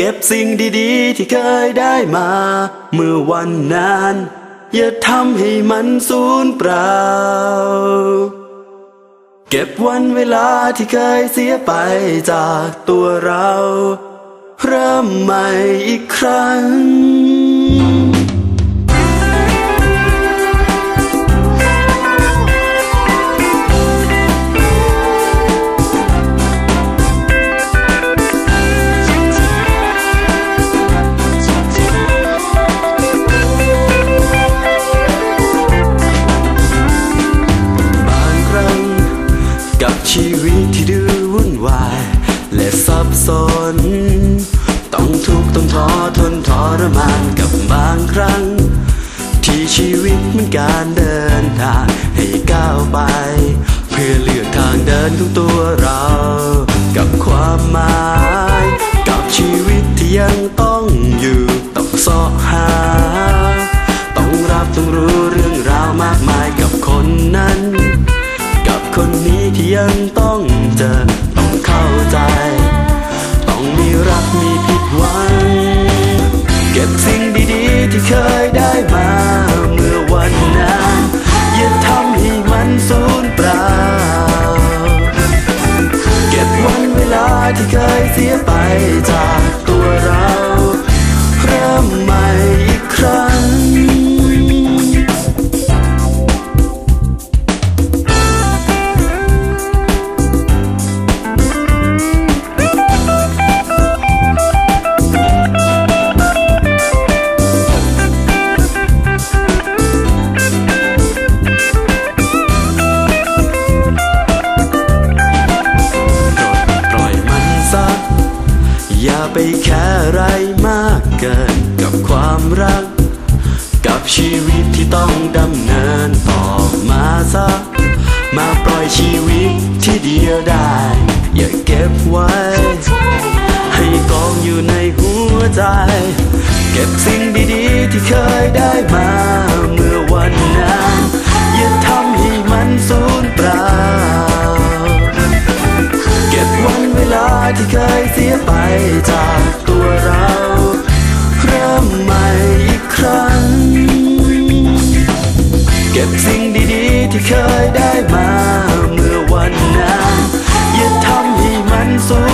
เก็บสิ่งดีๆ ที่เคยได้มา เมื่อวันนาน อย่าทำให้มันสูญเปล่า เก็บวันเวลาที่เคยเสียไปจากตัวเรา เริ่มใหม่อีกครั้ง ชีวิตที่ดูวุ่นวาย และซับซ้อนต้องทุกข์ต้องท้อทนทรมานกับบางครั้ง ที่ชีวิตมันการเดินทางให้ก้าวไป เพื่อเลือกทางเดินของตัวเรา กับความหมาย กับชีวิตที่ยังต้องอยู่ต้องเสาะหา ต้องรับต้องรู้เรื่องราวมากมายกับคนนั้น กับคนนี้ ยังต้องเจอต้องเข้าใจ ต้องมีรักมีผิดหวัง เก็บสิ่งดีๆ ที่เคยได้มาเมื่อวันนั้นอย่าทำให้มันสูญเปล่า เก็บวันเวลาที่เคยเสียไปจาก อย่าไปแค่ไรมากเกินกับความรัก กับชีวิตที่ต้องดำเนินต่อมาซะมาปล่อยชีวิตที่เดียวได้ อย่าเก็บไว้ ให้กองอยู่ในหัวใจ เก็บสิ่งดี ดีๆ ที่เคยได้มาเมื่อวันนั้นอย่าทำให้มันสูญ